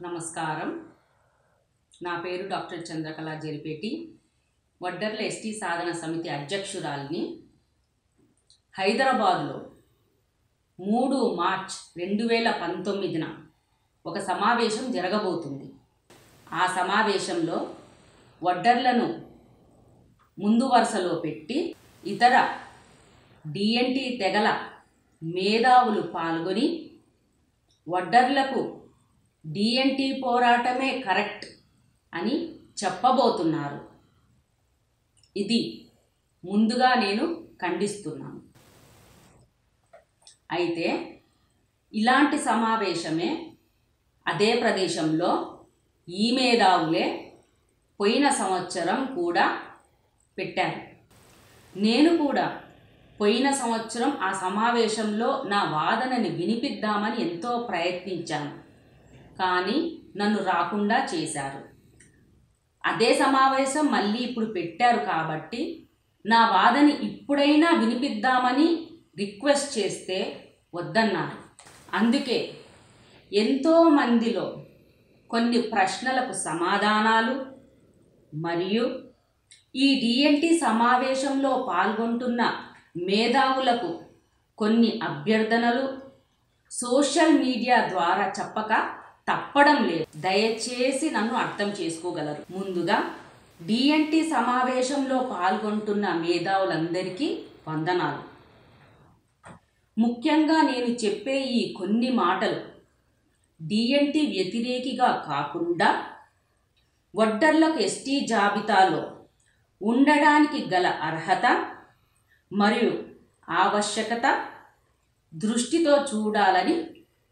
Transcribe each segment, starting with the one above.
నమస్కారం. నా పేరు డాక్టర్ చంద్రకళ జరిపేటి. వడ్డర్ల ఎస్టీ సాధన సమితి అధ్యక్షురాలిని హైదరాబాదులో మూడు మార్చ్ రెండు వేల పంతొమ్మిదిన ఒక సమావేశం జరగబోతుంది. ఆ సమావేశంలో వడ్డర్లను ముందు వరుసలో పెట్టి ఇతర డిఎన్టీ తెగల మేధావులు పాల్గొని వడ్డర్లకు డిఎన్టీ పోరాటమే కరెక్ట్ అని చెప్పబోతున్నారు. ఇది ముందుగా నేను ఖండిస్తున్నాను. అయితే ఇలాంటి సమావేశమే అదే ప్రదేశంలో ఈ మేధావులే పోయిన సంవత్సరం కూడా పెట్టారు. నేను కూడా పోయిన సంవత్సరం ఆ సమావేశంలో నా వాదనని వినిపిద్దామని ఎంతో ప్రయత్నించాను. కానీ నన్ను రాకుండా చేశారు. అదే సమావేశం మళ్ళీ ఇప్పుడు పెట్టారు కాబట్టి నా వాదని ఇప్పుడైనా వినిపిద్దామని రిక్వెస్ట్ చేస్తే వద్దన్నారు. అందుకే ఎంతో మందిలో కొన్ని ప్రశ్నలకు సమాధానాలు మరియు ఈ డిఎన్టీ సమావేశంలో పాల్గొంటున్న మేధావులకు కొన్ని అభ్యర్థనలు సోషల్ మీడియా ద్వారా చెప్పక తప్పడం లేదు. దయచేసి నన్ను అర్థం చేసుకోగలరు. ముందుగా డిఎన్టీ సమావేశంలో పాల్గొంటున్న మేధావులందరికీ వందనాలు. ముఖ్యంగా నేను చెప్పే ఈ కొన్ని మాటలు డిఎన్టి వ్యతిరేకిగా కాకుండా వడ్డర్లకు ఎస్టీ జాబితాలో ఉండడానికి గల అర్హత మరియు ఆవశ్యకత దృష్టితో చూడాలని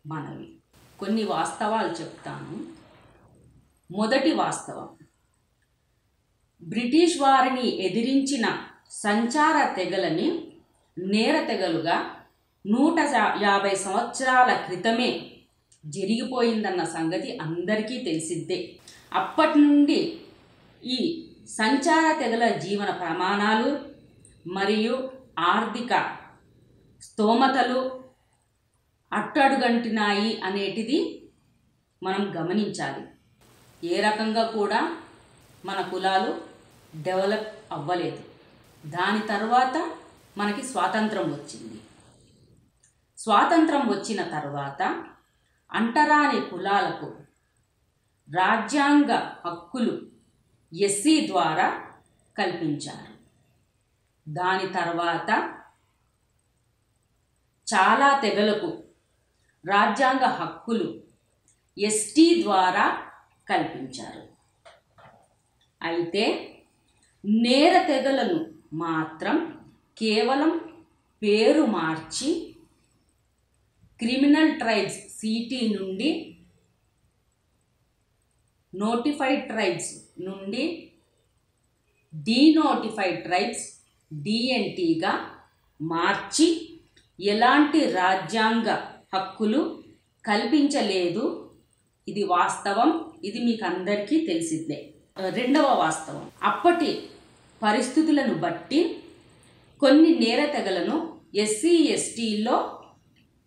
మనవి. కొన్ని వాస్తవాలు చెప్తాను. మొదటి వాస్తవం. బ్రిటిష్ వారిని ఎదిరించిన సంచార తెగలని నేర తెగలుగా నూట యాభై సంవత్సరాల క్రితమే జరిగిపోయిందన్న సంగతి అందరికీ తెలిసిద్దే. అప్పటి నుండి ఈ సంచార తెగల జీవన ప్రమాణాలు మరియు ఆర్థిక స్తోమతలు అట్టడుగంటినాయి అనేటిది మనం గమనించాలి. ఏ రకంగా కూడా మన కులాలు డెవలప్ అవ్వలేదు. దాని తర్వాత మనకి స్వాతంత్రం వచ్చింది. స్వాతంత్రం వచ్చిన తర్వాత అంటరాని కులాలకు రాజ్యాంగ హక్కులు ఎస్సీ ద్వారా కల్పించారు. దాని తర్వాత చాలా తెగలకు రాజ్యాంగ హక్కులు ఎస్టీ ద్వారా కల్పించారు. అయితే నేర తెగలను మాత్రం కేవలం పేరు మార్చి క్రిమినల్ ట్రైబ్స్ సిటీ నుండి నోటిఫైడ్ ట్రైబ్స్ నుండి డీనోటిఫైడ్ ట్రైబ్స్ డిఎన్టీగా మార్చి ఎలాంటి రాజ్యాంగ హక్కులు కల్పించలేదు. ఇది వాస్తవం. ఇది మీకు అందరికీ తెలిసిందే రెండవ వాస్తవం. అప్పటి పరిస్థితులను బట్టి కొన్ని నేర తెగలను ఎస్సీ ఎస్టీలో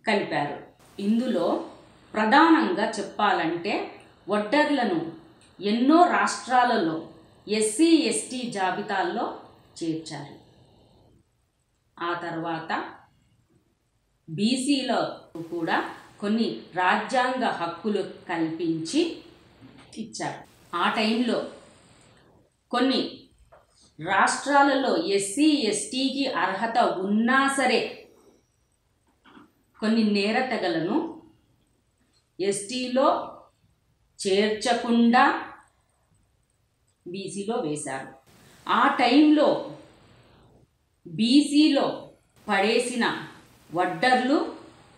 కలిపారు. ఇందులో ప్రధానంగా చెప్పాలంటే ఒడ్డర్లను ఎన్నో రాష్ట్రాలలో ఎస్సీ ఎస్టీ జాబితాల్లో చేర్చారు. ఆ తర్వాత బీసీలో కూడా కొన్ని రాజ్యాంగ హక్కులు కల్పించి ఇచ్చారు. ఆ టైంలో కొన్ని రాష్ట్రాలలో ఎస్సీ ఎస్టీకి అర్హత ఉన్నా సరే కొన్ని నేరతగలను ఎస్టీలో చేర్చకుండా బీసీలో వేశారు. ఆ టైంలో బీసీలో పడేసిన వడ్డర్లు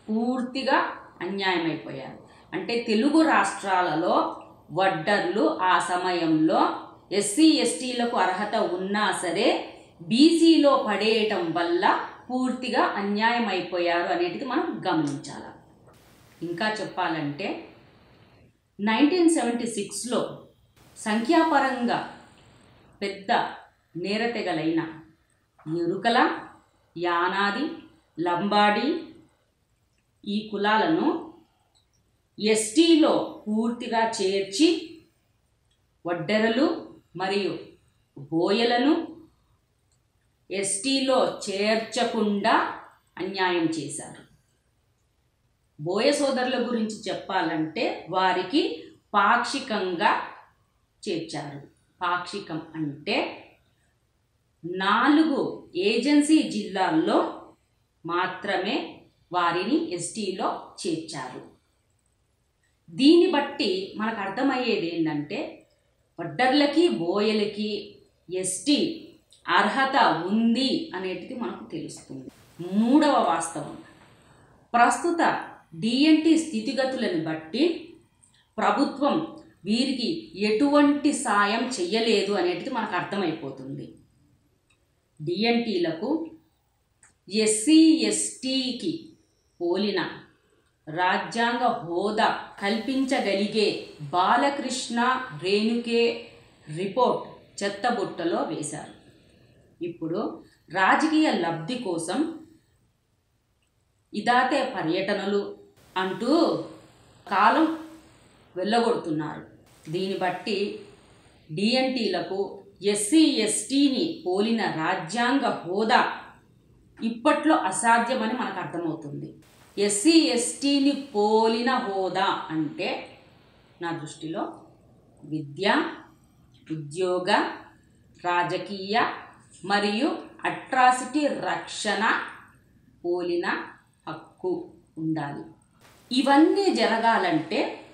పూర్తిగా అన్యాయమైపోయారు. అంటే తెలుగు రాష్ట్రాలలో వడ్డర్లు ఆ సమయంలో ఎస్సీ ఎస్టీలకు అర్హత ఉన్నా సరే బీసీలో పడేయటం వల్ల పూర్తిగా అన్యాయం అయిపోయారు అనేది మనం గమనించాలి. ఇంకా చెప్పాలంటే నైన్టీన్ సెవెంటీ సిక్స్లో సంఖ్యాపరంగా పెద్ద నేరతెగలైన ఎరుకల యానాది లంబాడి ఈ కులాలను ఎస్టీలో పూర్తిగా చేర్చి వడ్డెరలు మరియు బోయలను ఎస్టీలో చేర్చకుండా అన్యాయం చేశారు. బోయ సోదరుల గురించి చెప్పాలంటే వారికి పాక్షికంగా చేర్చారు. పాక్షికం అంటే నాలుగు ఏజెన్సీ జిల్లాల్లో మాత్రమే వారిని ఎస్టీలో చేర్చారు. దీన్ని బట్టి మనకు అర్థమయ్యేది ఏంటంటే వడ్డర్లకి బోయలకి ఎస్టీ అర్హత ఉంది అనేటిది మనకు తెలుస్తుంది. మూడవ వాస్తవం. ప్రస్తుత డిఎన్టీ స్థితిగతులను బట్టి ప్రభుత్వం వీరికి ఎటువంటి సాయం చెయ్యలేదు అనేటిది మనకు అర్థమైపోతుంది. డిఎన్టీలకు ఎస్సీ ఎస్టీకి పోలిన రాజ్యాంగ హోదా కల్పించగలిగే బాలకృష్ణ రేణుకే రిపోర్ట్ చెత్తబుట్టలో వేశారు. ఇప్పుడు రాజకీయ లబ్ధి కోసం ఇదాతే పర్యటనలు అంటూ కాలం వెళ్ళగొడుతున్నారు. దీన్ని బట్టి డిఎన్టీలకు ఎస్సీ ఎస్టీని పోలిన రాజ్యాంగ హోదా ఇప్పట్లో అసాధ్యమని మనకు అర్థమవుతుంది. ఎస్సీ ఎస్టీని పోలిన హోదా అంటే నా దృష్టిలో విద్య ఉద్యోగ రాజకీయ మరియు అట్రాసిటీ రక్షణ పోలిన హక్కు ఉండాలి. ఇవన్నీ జరగాలంటే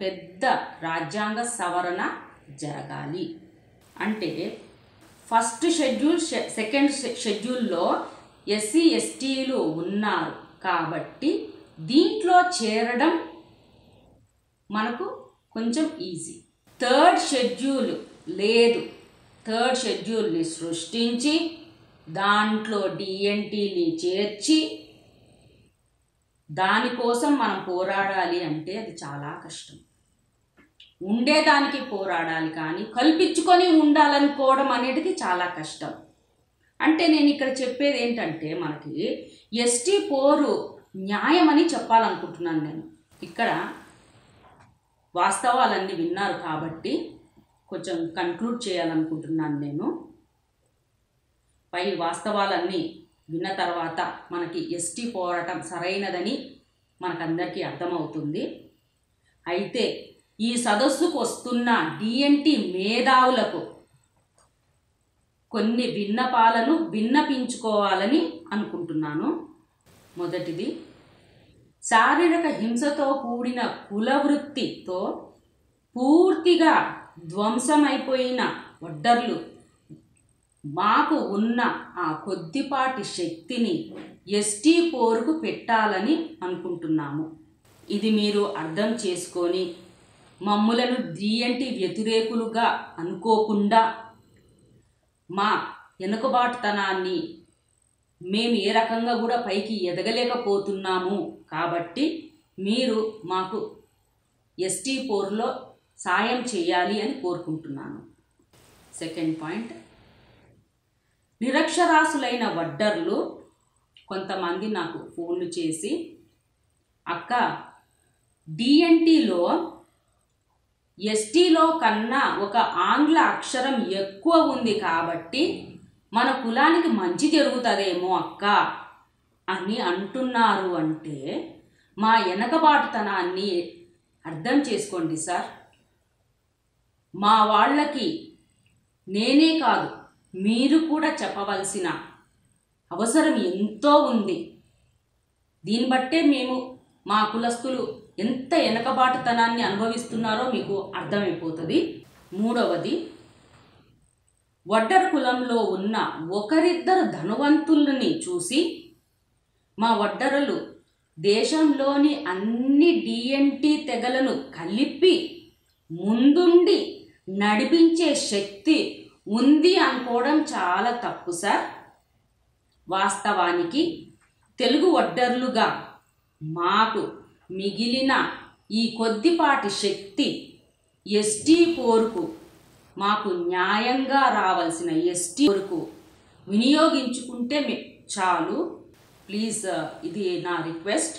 పెద్ద రాజ్యాంగ సవరణ జరగాలి. అంటే ఫస్ట్ షెడ్యూల్ షె- సెకండ్ షెడ్యూల్లో ఎస్సీ ఎస్టీలు ఉన్నారు. కాబట్టి దీంట్లో చేరడం మనకు కొంచెం ఈజీ థర్డ్ షెడ్యూల్ లేదు. థర్డ్ షెడ్యూల్ని సృష్టించి దాంట్లో డిఎన్టీని చేర్చి దానికోసం మనం పోరాడాలి అంటే అది చాలా కష్టం. ఉండేదానికి పోరాడాలి కానీ కల్పించుకొని ఉండాలనుకోవడం అనేది చాలా కష్టం. అంటే నేను ఇక్కడ చెప్పేది ఏంటంటే మనకి ఎస్టీ పోరు న్యాయమని చెప్పాలనుకుంటున్నాను నేను. ఇక్కడ వాస్తవాలన్నీ విన్నారు కాబట్టి కొంచెం కన్క్లూడ్ చేయాలనుకుంటున్నాను నేను. పై వాస్తవాలన్నీ విన్న తర్వాత మనకి ఎస్టీ పోరాటం సరైనదని మనకందరికీ అర్థమవుతుంది. అయితే ఈ సదస్సుకు వస్తున్న డిఎన్టీ మేధావులకు కొన్ని విన్నపాలను విన్నపించుకోవాలని అనుకుంటున్నాను. మొదటిది శారీరక హింసతో కూడిన కులవృత్తితో పూర్తిగా ధ్వంసమైపోయిన వడ్డర్లు మాకు ఉన్న ఆ కొద్దిపాటి శక్తిని ఎస్టీ పోరుకు పెట్టాలని అనుకుంటున్నాము. ఇది మీరు అర్థం చేసుకొని మమ్ములను డిఎన్టీ వ్యతిరేకులుగా అనుకోకుండా మా వెనుకబాటుతనాన్ని మేము ఏ రకంగా కూడా పైకి ఎదగలేకపోతున్నాము. కాబట్టి మీరు మాకు ఎస్టీ పోర్లో సాయం చేయాలి అని కోరుకుంటున్నాను. Second point. నిరక్షరాసులైన వడ్డర్లు కొంతమంది నాకు ఫోన్లు చేసి అక్క డిఎన్టీలో ఎస్టీలో కన్నా ఒక ఆంగ్ల అక్షరం ఎక్కువ ఉంది కాబట్టి మన కులానికి మంచి జరుగుతుందేమో అక్క అని అంటున్నారు అంటే మా వెనకబాటుతనాన్ని అర్థం చేసుకోండి సార్. మా వాళ్ళకి నేనే కాదు మీరు కూడా చెప్పవలసిన అవసరం ఎంతో ఉంది. దీన్ని బట్టే మేము మా కులస్తులు ఎంత వెనకబాటుతనాన్ని అనుభవిస్తున్నారో మీకు అర్థమైపోతుంది. మూడవది వడ్డర కులంలో ఉన్న ఒకరిద్దరు ధనవంతుల్ని చూసి మా వడ్డరలు దేశంలోని అన్ని డిఎన్టీ తెగలను కలిపి ముందుండి నడిపించే శక్తి ఉంది అనుకోవడం చాలా తప్పు సార్. వాస్తవానికి తెలుగు వడ్డర్లుగా మాకు మిగిలిన ఈ కొద్దిపాటి శక్తి ఎస్టీ పోరుకు మాకు న్యాయంగా రావాల్సిన ఎస్టీ పోరుకు వినియోగించుకుంటే చాలు. ప్లీజ్ uh, ఇది నా రిక్వెస్ట్.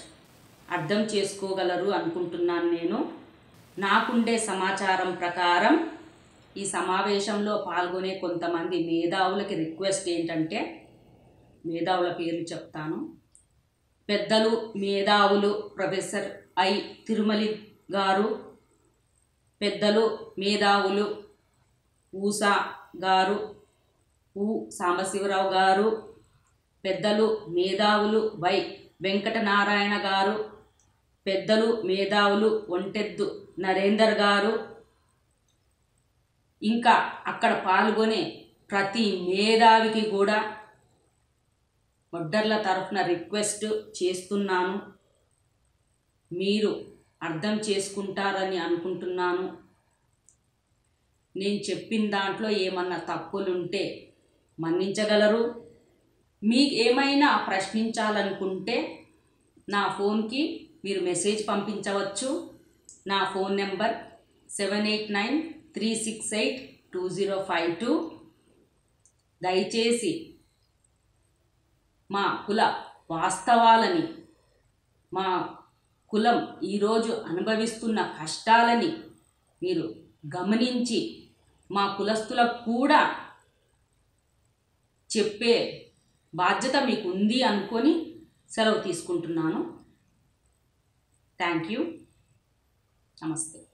అర్థం చేసుకోగలరు అనుకుంటున్నాను నేను. నాకుండే సమాచారం ప్రకారం ఈ సమావేశంలో పాల్గొనే కొంతమంది మేధావులకి రిక్వెస్ట్ ఏంటంటే మేధావుల పేర్లు చెప్తాను. పెద్దలు మేధావులు ప్రొఫెసర్ ఐ. తిరుమలి గారు పెద్దలు మేధావులు ఊసా గారు ఊ. సాంబశివరావు గారు పెద్దలు మేధావులు వై. వెంకటనారాయణ గారు పెద్దలు మేధావులు ఒంటెద్దు నరేందర్ గారు. ఇంకా అక్కడ పాల్గొనే ప్రతి మేధావికి కూడా ఒడ్డర్ల తరఫున రిక్వెస్ట్ చేస్తున్నాను. మీరు అర్థం చేసుకుంటారని అనుకుంటున్నాను. నేను చెప్పిన దాంట్లో ఏమన్నా తప్పులుంటే మన్నించగలరు. మీకు ఏమైనా ప్రశ్నించాలనుకుంటే నా ఫోన్కి మీరు మెసేజ్ పంపించవచ్చు. నా phone number seven eight nine three six eight two zero five two. దయచేసి మా కుల వాస్తవాలని మా కులం ఈరోజు అనుభవిస్తున్న కష్టాలని మీరు గమనించి మా కులస్తులకు కూడా చెప్పే బాధ్యత మీకు ఉంది అనుకొని సెలవు తీసుకుంటున్నాను. Thank you. నమస్తే.